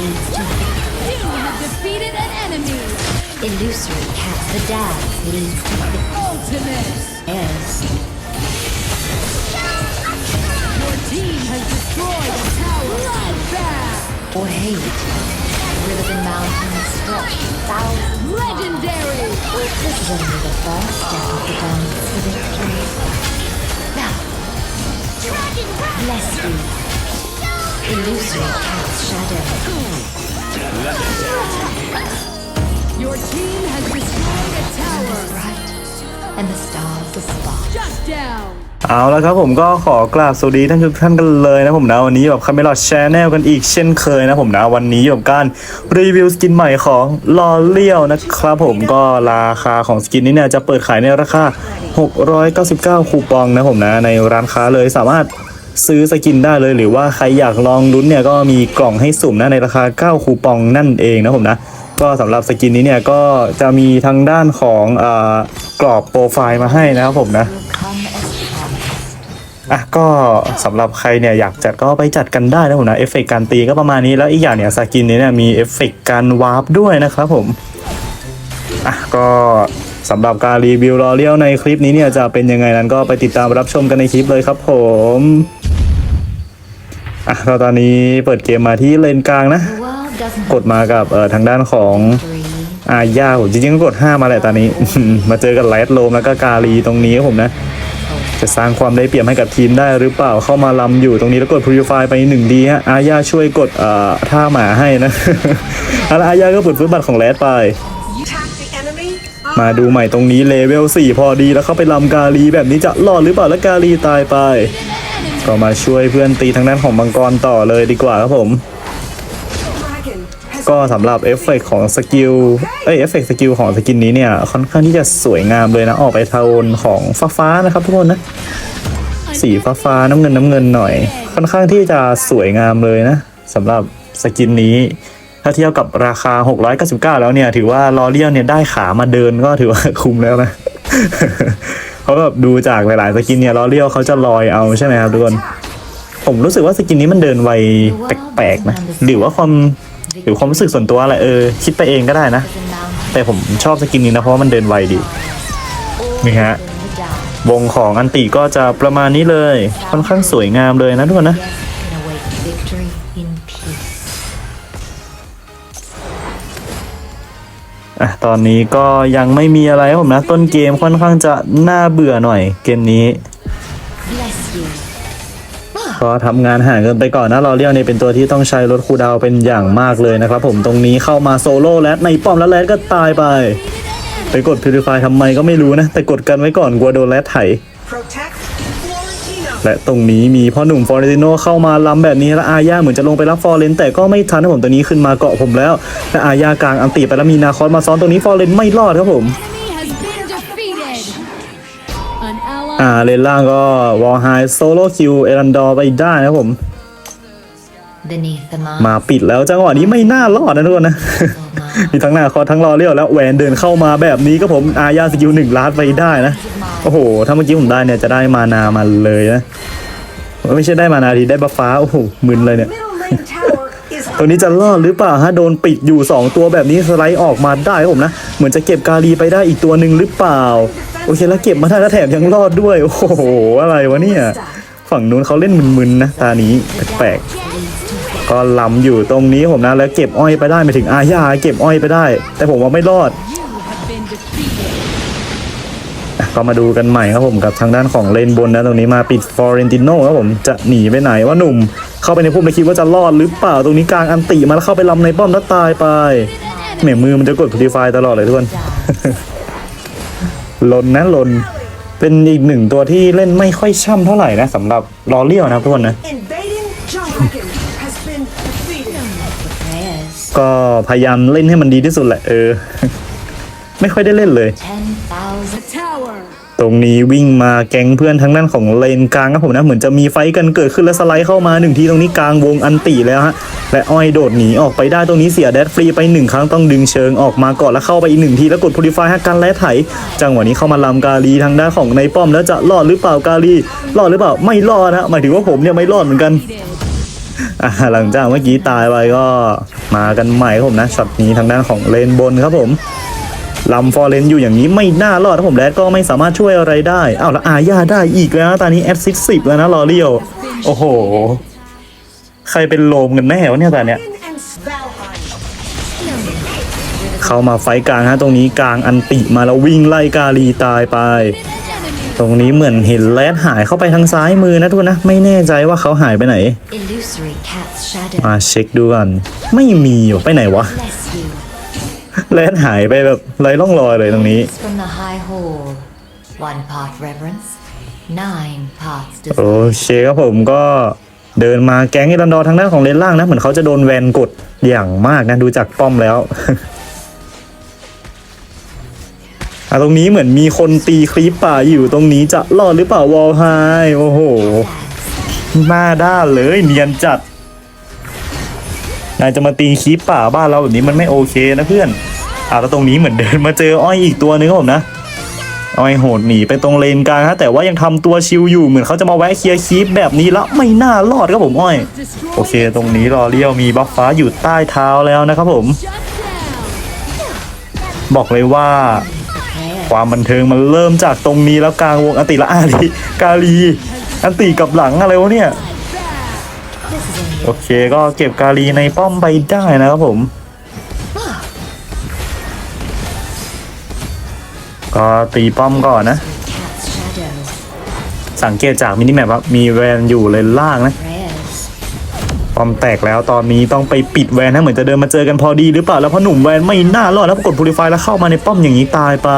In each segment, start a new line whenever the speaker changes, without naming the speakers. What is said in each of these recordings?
leads to
You have defeated an enemy.
illusory cast. The dance leads to
Ultimate.
theirs.
Your team has destroyed a tower. Bloodbath.
Or hate. Rivers and mountains stretch thousands.
Legendary.
This is only the first step of the dance to victory. Now, bless you. Illusory cast shadow.
Your team has destroyed a tower.
Bright. And the stars are spark.
Shut down.
เอาละครับผมก็ขอกราบสวัสดีท่านทุกท่านกันเลยนะผมนะวันนี้แบบคาเมลอดแชนแนลกันอีกเช่นเคยนะผมนะวันนี้อยู่กับการรีวิวสกินใหม่ของลอเลียวนะครับผมก็ราคาของสกินนี้เนี่ยจะเปิดขายในราคา 699 คูปองนะผมนะในร้านค้าเลยสามารถ ซื้อสกินได้เลย หรือว่าใครอยากลองลุ้นเนี่ยก็มีกล่องให้สุ่มนะในราคา 9 คูปองนั่นเองนะผมนะก็สำหรับสกินนี้เนี่ยก็จะมีทางด้านของอกรอบโปรไฟล์มาให้นะครับผมนะอะก็สำหรับใครเนี่ยอยากจัดก็ไปจัดกันได้นะผมนะเอฟเฟกต์การตีก็ประมาณนี้แล้วอีกอย่างเนี่ยสกินนี้เนี่ยมีเอฟเฟกต์การวาร์ปด้วยนะครับผมอะก็สำหรับการรีวิวรอเลี้ยวในคลิปนี้เนี่ยจะเป็นยังไงนั้นก็ไปติดตามรับชมกันในคลิปเลยครับผม อะเราตอนนี้เปิดเกมมาที่เลนกลางนะ กดมากับเอ่อทางด้านของอาญาผมจริงๆก็กด 5 มาแหละตอนนี้ มาเจอกับไลท์โลมแล้วก็กาลีตรงนี้ผมนะ จะสร้างความได้เปรียบให้กับทีมได้หรือเปล่าเข้ามาลำอยู่ตรงนี้แล้วกด Purify ไปหนึ่งดีฮะอาญาช่วยกดเอ่อท่าหมาให้นะแล้วอาญาก็ปลดฟื้นบัตรของแรดไป มาดูใหม่ตรงนี้เลเวล4พอดีแล้วเข้าไปลำกาลีแบบนี้จะรอดหรือเปล่าแล้วกาลีตายไป ก็มาช่วยเพื่อนตีทางด้านของมังกรต่อเลยดีกว่าครับผม ก็สำหรับเอฟเฟกต์ของสกิล เอ้ยเอฟเฟกต์สกิลของสกินนี้เนี่ย ค่อนข้างที่จะสวยงามเลยนะ ออกไปโทนของฟ้าฟ้านะครับทุกคนนะ สีฟ้าฟ้าน้ำเงินน้ำเงินหน่อย ค่อนข้างที่จะสวยงามเลยนะสำหรับสกินนี้ถ้าเทียบกับราคา 699 แล้วเนี่ย ถือว่าลอเลียนเนี่ยได้ขามาเดินก็ถือว่าคุ้มแล้วนะ เพราะแบบดูจากหลายๆสกินเนี่ยลอเลียวเขาจะลอยเอาใช่ไหมครับทุกคน ผมรู้สึกว่าสกินนี้มันเดินไวแปลกๆนะหรือว่าความหรือความรู้สึกส่วนตัวอะไรเออคิดไปเองก็ได้นะ แต่ผมชอบสกินนี้นะเพราะว่ามันเดินไวดีนี่ฮะวงของอันติก็จะประมาณนี้เลย ค่อนข้างสวยงามเลยนะทุกคนนะ อะตอนนี้ก็ยังไม่มีอะไรผมนะ ต้นเกมค่อนข้างจะน่าเบื่อหน่อยเกมนี้ก็ทำงานห่างกันไปก่อนนะเราเรียกเนี่ยเป็นตัวที่ต้องใช้รถคูดาวเป็นอย่างมากเลยนะครับผมตรงนี้เข้ามาโซโล่แรดในป้อมแล้วแรดก็ตายไป ไปกดพิว r ฟายทำไมก็ไม่รู้นะ แต่กดกันไว้ก่อนกลัวโดนแรดไถ และตรงนี้มีพ่อหนุ่มฟอร์เรติโนเข้ามาล้ำแบบนี้แล้วอาญาเหมือนจะลงไปรับฟอร์เรนแต่ก็ไม่ทันนะผมตัวนี้ขึ้นมาเกาะผมแล้วและอาญากลางอันตีไปแล้วมีนาคอสมาซ้อนตรงนี้ฟอร์เรนไม่รอดครับผม
Enemy has been defeated. An ally
อ่าเลนล่างก็วอลไฮโซโลคิวเอรันดอร์ไปได้นะครับผม
Beneath the
มา
mountains.
ปิดแล้วจังหวะนี้ไม่น่ารอดนะทุกคนนะ มีทั้งหน้าคอทั้งรอเลี้ยวแล้วแหวนเดินเข้ามาแบบนี้ก็ผมอาญาสกิลหนึ่งล้านไปได้นะ โอ้โห ถ้าเมื่อกี้ผมได้เนี่ยจะได้มานามาเลยนะ ไม่ใช่ได้มานาทีได้บัฟฟ้า โอ้โหมึนเลยเนี่ยตัวนี้จะรอดหรือเปล่าฮะโดนปิดอยู่ 2 ตัวแบบนี้สไลด์ออกมาได้ครับผมนะ เหมือนจะเก็บกาลีไปได้อีกตัวหนึ่งหรือเปล่า โอเคแล้วเก็บมาได้แล้วแถมยังรอดด้วย โอ้โห อะไรวะเนี่ย ฝั่งนู้นเขาเล่นมึนๆนะตานี้แปลกๆ ก็ลำอยู่ตรงนี้ผมนะแล้วเก็บอ้อยไปได้ไปถึงอาญาเก็บอ้อยไปได้ แต่ผมว่าไม่รอดก็มาดูกันใหม่ครับผมกับทางด้านของเลนบนนะตรงนี้มาปิดฟอร์เรนติโนครับผมจะหนีไปไหนว่าหนุ่ม เข้าไปในพุ่มไปคิดว่าจะรอดหรือเปล่าตรงนี้กลางอันติมาแล้วเข้าไปลำในป้อมแล้วตายไปแหมมือมันจะกดพ u ดีไฟตลอดเลยทุกคนลนนะลนเป็นอีกหนึ่งตัวที่เล่นไม่ค่อยช่ำเท่าไหร่นะสำหรับลอเลียวนะทุกคนนะ ก็พยายามเล่นให้มันดีที่สุดแหละเออ ไม่ค่อยได้เล่นเลย ตรงนี้วิ่งมาแก๊งเพื่อนทั้งด้านของเลนกลางครับผมนะ เหมือนจะมีไฟกันเกิดขึ้นแล้วสไลด์เข้ามาหนึ่งทีตรงนี้กลางวงอันติแล้วฮะ และอ้อยโดดหนีออกไปได้ตรงนี้เสียแดดฟรีไปหนึ่งครั้งต้องดึงเชิงออกมาก่อนแล้วเข้าไปอีกหนึ่งทีแล้วกดพูลิฟายให้กันและไถ จังหวะนี้เข้ามาลำกาลีทางด้านของในป้อมแล้วจะรอดหรือเปล่ากาลีรอดหรือเปล่าไม่รอดนะหมายถึงว่าผมเนี่ยไม่รอดเหมือนกัน หลังจากเมื่อกี้ตายไปก็มากันใหม่ครับผมนะช็อตนี้ทางด้านของเลนบนครับผมลำฟอร์เรนอยู่อย่างนี้ไม่น่ารอดครับผมแรดก็ไม่สามารถช่วยอะไรได้อ้าวแล้วอาญาได้อีกแล้วนะตอนนี้แอดซิสสิบแล้วนะลอเรียวโอ้โห ใครเป็นโลมกันแน่วะเนี่ยตอนเนี้ยเข้ามาไฟกลางฮะตรงนี้กลางอันติมาแล้ววิ่งไล่กาลีตายไป ตรงนี้เหมือนเห็นแรดหายเข้าไปทางซ้ายมือนะทุกคนนะ ไม่แน่ใจว่าเขาหายไปไหน
Illusory cat's shadow.
มาเช็คดูก่อนไม่มีอยู่ไปไหนวะ
Bless you.
แรดหายไปแบบไร้ร่องรอยเลยตรงนี้
It's from the high hall. One part reverence, nine parts
โอ
desire.
เคครับผมก็เดินมาแก๊งไอรันดอร์ทางด้านของเลนล่างนะ เหมือนเขาจะโดนแวนกดอย่างมากนะ ดูจากป้อมแล้ว อะตรงนี้เหมือนมีคนตีคลิปป่าอยู่ตรงนี้จะรอดหรือเปล่าวอลไฮโอ้โหหน้าด้านเลยเนียนจัดนายจะมาตีคลิปป่าบ้านเราแบบนี้มันไม่โอเคนะเพื่อนอะแล้วตรงนี้เหมือนเดินมาเจออ้อยอีกตัวนึงครับผมนะอ้อยโหดหนีไปตรงเลนกลางฮะแต่ว่ายังทำตัวชิลอยู่เหมือนเขาจะมาแวะเคลียร์คลิปแบบนี้ล้วไม่น่ารอดครับผมอ้อย โอเค ตรงนี้รอเลี้ยวมีบัฟฟ้าอยู่ใต้เท้าแล้วนะครับผม บอกเลยว่า ความบันเทิงมันเริ่มจากตรงนี้แล้วกลางวงอันติละอาลีกาลีอันติกับหลังอะไรวะเนี่ย โอเคก็เก็บกาลีในป้อมไปได้นะครับผม ก็ตีป้อมก่อนนะ สังเกตจากมินิแมปว่ามีแวนอยู่เลนล่างนะ ป้อมแตกแล้วตอนนี้ต้องไปปิดแวนนะเหมือนจะเดินมาเจอกันพอดีหรือเปล่าแล้วพอหนุ่มแวนไม่น่ารอดแล้วกดพูลิฟายแล้วเข้ามาในป้อมอย่างนี้ตายไป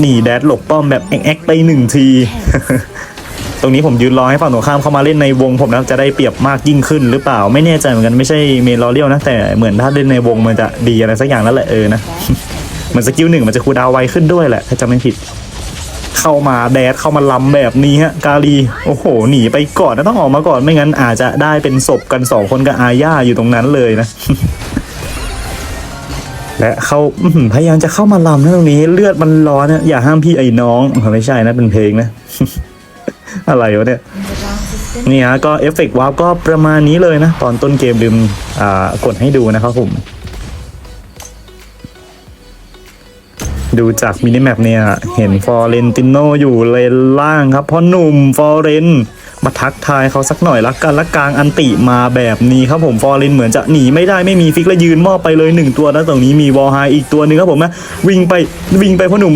หนีแดดหลบป้อมแบบแอ็กไปหนึ่งทีตรงนี้ผมยืนรอให้ฝั่งตรงข้ามเข้ามาเล่นในวงผมนะจะได้เปรียบมากยิ่งขึ้นหรือเปล่าไม่แน่ใจเหมือนกันไม่ใช่เมนลอเรียลนะแต่เหมือนถ้าเล่นในวงมันจะดีอะไรสักอย่างนั่นแหละเออนะเหมือนสกิลหนึ่งมันจะคูดาวไวขึ้นด้วยแหละถ้าจำไม่ผิด เข้ามาแดดเข้ามาลำแบบนี้ฮะกาลีโอ้โห หนีไปก่อนนะต้องออกมาก่อนไม่งั้นอาจจะได้เป็นศพกันสองคนกับอาญาอยู่ตรงนั้นเลยนะและเขาอื้อหือพยายามจะเข้ามาลำนะตรงนี้ เลือดมันร้อนนะอย่าห้ามพี่ไอ้น้องไม่ใช่นะเป็นเพลงนะ อะไรวะเนี่ยนี่ฮะก็เอฟเฟกต์วาร์ปก็ประมาณนี้เลยนะ ตอนต้นเกมลืมอ่ากดให้ดูนะครับผม ดูจากมินิแมปเนี่ย เห็นฟอร์เรนติโนอยู่เลนล่างครับพ่อหนุ่มฟอร์เรนมาทักทายเขาสักหน่อยละกันละกลางอันติมาแบบนี้ครับผมฟอร์เรนเหมือนจะหนีไม่ได้ไม่มีฟิกและยืนมอบไปเลยหนึ่งตัวแล้วตรงนี้มีวอลไฮอีกตัวหนึ่งครับผมนะวิ่งไปวิ่งไปพ่อหนุ่ม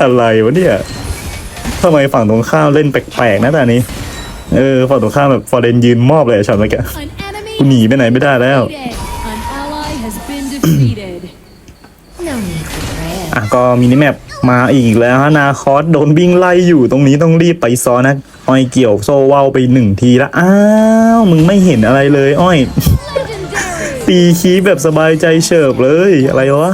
อะไรวะเนี่ยทำไมฝั่งตรงข้ามเล่นแปลกๆนะตอนนี้ เออฝั่งตรงข้ามแบบฟอร์เรนยืนมอบเลยอะช็อตเมื่อกี้
An enemy
กูหนีไปไหนไม่ได้แล้ว อะก็มินิแมปมาอีกแล้วฮะนาคอสโดนวิ่งไล่อยู่ตรงนี้ต้องรีบไปซ้อนนะอ้อยเกี่ยวโซว้าไปหนึ่งทีละอ้าวมึงไม่เห็นอะไรเลยอ้อยตีคีแบบสบายใจเฉิบเลยอะไรวะ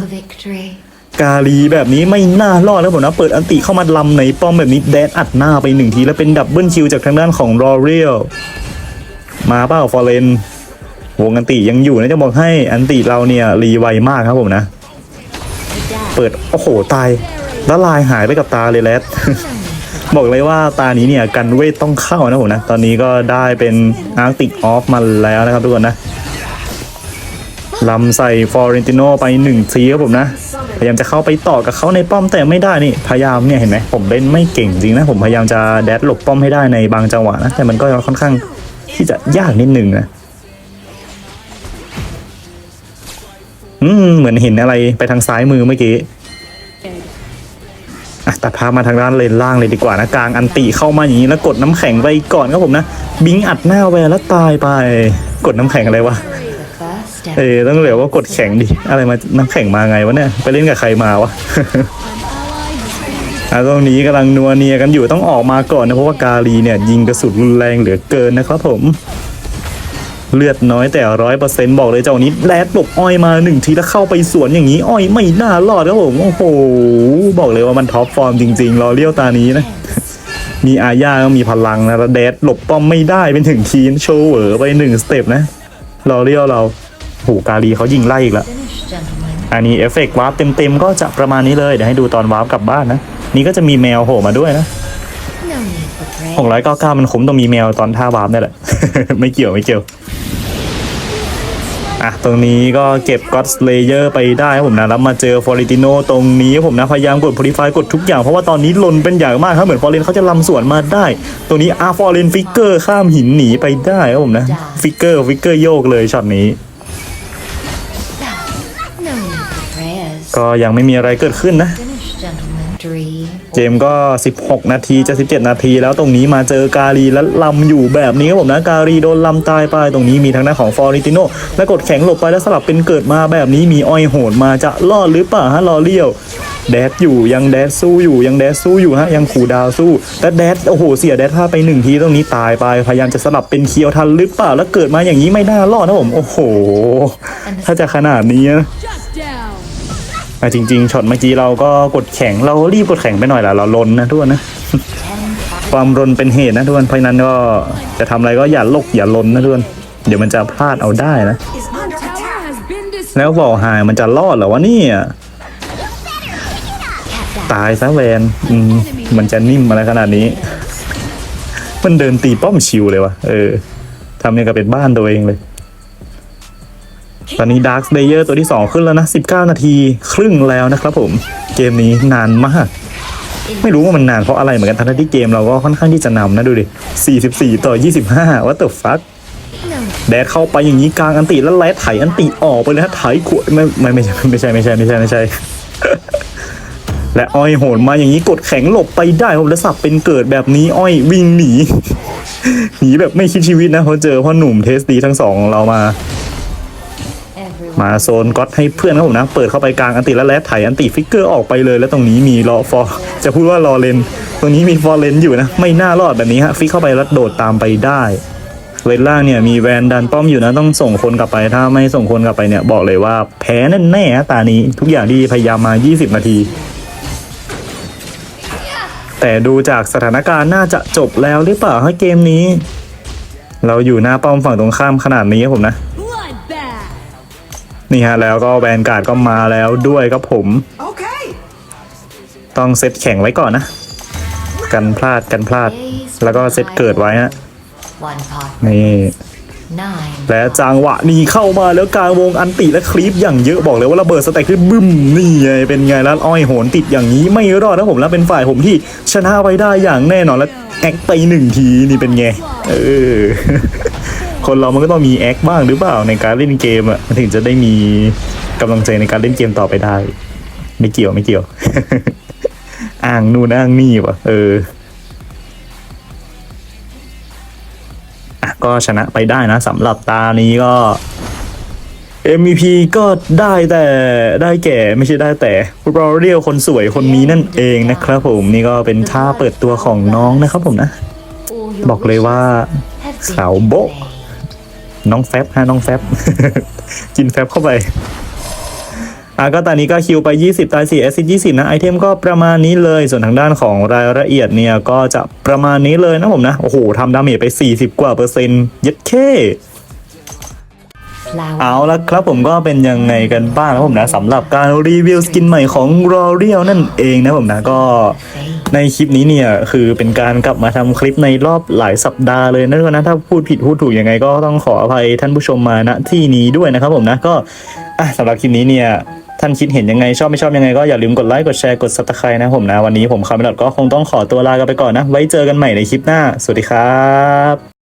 กาลีแบบนี้ไม่น่ารอดแล้วผมนะเปิดอันติเข้ามาลำในป้อมแบบนี้แดดอัดหน้าไปหนึ่งทีแล้วเป็นดับเบิลคิวจากทางด้านของรอเรียลมาเปล่าฟอร์เรนวงอันติยังอยู่นะจะบอกให้อันติเราเนี่ยรีไวมากครับผมนะ เปิด โอ้โห ตายล้วลายหายไปกับตาเลยแรดบอกเลยว่าตานี้เนี่ยกันเวทต้องเข้านะผมนะ ตอนนี้ก็ได้เป็นอาร์ติกออฟมาแล้วนะครับทุกคนนะลำใส่ฟอร์เรนติโนไปหนึ่งทีครับผมนะ พยายามจะเข้าไปต่อกับเขาในป้อมแต่ไม่ได้นี่ พยายามเนี่ยเห็นไหมผมเล่นไม่เก่งจริงนะ ผมพยายามจะแดดหลบป้อมให้ได้ในบางจังหวะนะ แต่มันก็ค่อนข้างที่จะยากนิดนึงนะ อืมเหมือนเห็นอะไรไปทางซ้ายมือเมื่อกี้อะตัดภาพมาทางด้านเลนล่างเลยดีกว่านะกลางอันติเข้ามาอย่างนี้แล้วกดน้ำแข็งไปก่อนครับผมนะบิงอัดหน้าแวร์แล้วตายไป กดน้ำแข็งอะไรวะเออต้องเหลียวว่ากดแข็งดิอะไรมาน้ำแข็งมาไงวะเนี่ยไปเล่นกับใครมาวะอะตรงนี้กำลังนัวเนียกันอยู่ต้องออกมาก่อนนะเพราะว่ากาลีเนี่ยยิงกระสุนรุนแรงเหลือเกินนะครับผม เลือดน้อยแต่ร้อยเปอร์เซ็นต์บอกเลยเจ้านี้แลดหลบอ้อยมาหนึ่งทีแล้วเข้าไปสวนอย่างนี้ อ้อยไม่น่ารอดครับผมโอ้โห บอกเลยว่ามันท็อปฟอร์มจริงๆรอเลี้ยวตานี้นะ มีอาญาก็มีพลังนะแล้วแดดหลบป้อมไม่ได้เป็นถึงคีนโชว์เวอร์ไปหนึ่งสเต็ปนะรอเลี้ยวเราโหกาลีเขายิงไล่อีกแล้วอันนี้เอฟเฟกต์วาร์ปเต็มๆก็จะประมาณนี้เลยเดี๋ยวให้ดูตอนวาร์ปกลับบ้านนะนี่ก็จะมีแมวโผล่มาด้วยนะหกร้อยเก้าเก้ามันคุ้มต้องมีแมวตอนท่าวาร์ปนี่แหละ ไม่เกี่ยวไม่เกี่ยว อะตรงนี้ก็เก็บก็ d สเลเยอร์ไปได้ครับผมนะแล้วมาเจอฟอริติโนตรงนี้ครับผมนะพยายามกดพลิฟายกดทุกอย่างเพราะว่าตอนนี้ลนเป็นอย่างมากครับเหมือนฟอร์เรนเขาจะลำสวนมาได้ ตรงนี้อาฟอร์เรนฟิกเกอร์ข้ามหินหนีไปได้ครับผมนะฟิกเกอร์ฟิกเกอร์โยกเลยช็อตนี้ก็ยังไม่มีอะไรเกิดขึ้นนะ เกมก็ 16 นาทีจะ 17 นาที แล้วตรงนี้มาเจอกาลีแล้วลำอยู่แบบนี้ครับผมนะ การีโดนลำตายไปตรงนี้มีทางด้านของฟอริติโนแล้วกดแข็งหลบไปแล้วสลับเป็นเกิดมาแบบนี้มีอ้อยโหดมาจะรอดหรือเปล่าฮะรอเลี้ยวแดดอยู่ยังแดดสู้อยู่ยังแดดสู้อยู่ฮะยังขู่ดาวสู้แต่แดดโอ้โหเสียแดดพลาดไปหนึ่งทีตรงนี้ตายไปพยายามจะสลับเป็นเคียวทันหรือเปล่าแล้วเกิดมาอย่างนี้ไม่น่ารอดนะผมโอ้โห ถ้าจะขนาดนี้นะ
Shut down.
อะจริงๆช็อตเมื่อกี้เราก็กดแข็งเรารีบกดแข็งไปหน่อยละเราลนนะทุกคนนะ ความรนเป็นเหตุนะทุกคนเพราะนั้นก็จะทำอะไรก็อย่าลกอย่าลนนะทุกคนเดี๋ยวมันจะพลาดเอาได้นะ แล้วบอกหายมันจะรอดเหรอวะนี่ตายซะแวนอืมมันจะนิ่มอะไรขนาดนี้ มันเดินตีป้อมชิวเลยวะเออทำเนี่ยกับเป็นบ้านตัวเองเลย ตอนนี้ดาร์ s ส a เยอร์ตัวที่ 2 ขึ้นแล้วนะ 19 นาทีครึ่งแล้วนะครับผม เกมนี้นานมาก ไม่รู้ว่ามันนานเพราะอะไรเหมือนกัน ทั้งที่เกมเราก็ค่อนข้างที่จะนำนะดูดิ 44 ต่อ 25 what the fuck แดดเข้าไปอย่างนี้กลางอันติแล้วไล่ไถอันติออกไปเลยฮะไถขวดไม่ไม่ไม่ใช่ไม่ใช่ไม่ใช่ไม่ใช่ไม่ใช่ และอ้อยโหนมาอย่างนี้กดแข็งหลบไปได้ผมแล้วสับเป็นเกิดแบบนี้อ้อยวิ่งหนีหนีแบบไม่คิดชีวิตนะเพราะเจอพ่อหนุ่มเทสดีทั้งสองของเรามา มาโซนก็อตให้เพื่อนครับผมนะ เปิดเข้าไปกลางอันติแล้วแลดไถอันติฟิกเกอร์ออกไปเลย แล้วตรงนี้มีรอฟอร์จะพูดว่ารอเลน ตรงนี้มีฟอร์เลนอยู่นะ ไม่น่ารอดแบบนี้ฮะฟิกเข้าไปแล้วโดดตามไปได้เลล่างเนี่ยมีแวนดันป้อมอยู่นะต้องส่งคนกลับไป ถ้าไม่ส่งคนกลับไปเนี่ยบอกเลยว่าแพ้แน่ๆฮะตานี้ทุกอย่างที่พยายามมา 20 นาที แต่ดูจากสถานการณ์น่าจะจบแล้วหรือเปล่าฮะเกมนี้ เราอยู่หน้าป้อมฝั่งตรงข้ามขนาดนี้ครับผมนะ นี่ฮะแล้วก็แวนการ์ดก็มาแล้วด้วยครับผม
Okay.
ต้องเซตแข่งไว้ก่อนนะ กันพลาดกันพลาด แล้วก็เซตเกิดไว้ฮะ
One pot.
นี่
Nine.
และจังหวะนี้เข้ามาแล้วกลางวงอันติและคลีปอย่างเยอะบอกเลยว่าระเบิดสแต็กขึ้นบึ้มนี่ไงเป็นไงแล้วอ้อยโหนติดอย่างนี้ไม่รอดนะผมแล้วเป็นฝ่ายผมที่ชนะไว้ได้อย่างแน่นอนแล้ว แอคไปหนึ่งทีนี่เป็นไง เออ คนเรามันก็ต้องมีแอคบ้างหรือเปล่าในการเล่นเกมอะมันถึงจะได้มีกำลังใจในการเล่นเกมต่อไปได้ ไม่เกี่ยวไม่เกี่ยว อ้างนู่นอ้างนี่วะเอออะก็ชนะไปได้นะสำหรับตานี้ก็ MVP ก็ได้แต่ได้แก่ไม่ใช่ได้แต่รอเรียลคนสวยคนนี้นั่นเองนะครับผมนี่ก็เป็นท่าเปิดตัวของน้องนะครับผมนะ บอกเลยว่า
wishes have been
ขาวโบะน้องแฟบฮะน้องแฟบ กินแฟบเข้าไปอะก็ตอนนี้ก็คิวไป 20 ตาย4แอสซิด20 นะ ไอเทมก็ประมาณนี้เลย ส่วนทางด้านของรายละเอียดเนี่ย ก็จะประมาณนี้เลยนะผมนะ โอ้โหทำดาเมจไป 40 กว่าเปอร์เซ็นต์ เย็ดเค
Flower.
เอาละครับผมก็เป็นยังไงกันบ้างนะผมนะสำหรับการรีวิวสกินใหม่ของรอเรียลนั่นเองนะผมนะก็
Fate.
ในคลิปนี้เนี่ยคือเป็นการกลับมาทำคลิปในรอบหลายสัปดาห์เลยนะทุกคนนะถ้าพูดผิดพูดถูกยังไงก็ต้องขออภัยท่านผู้ชมมาณที่นี้ด้วยนะครับผมนะก็อะสำหรับคลิปนี้เนี่ยท่านคิดเห็นยังไงชอบไม่ชอบยังไงก็อย่าลืมกดไลค์กดแชร์กดซับสไครต์นะผมนะ วันนี้ผมคาร์เมลอดก็คงต้องขอตัวลากันไปก่อนนะ ไว้เจอกันใหม่ในคลิปหน้า สวัสดีครับ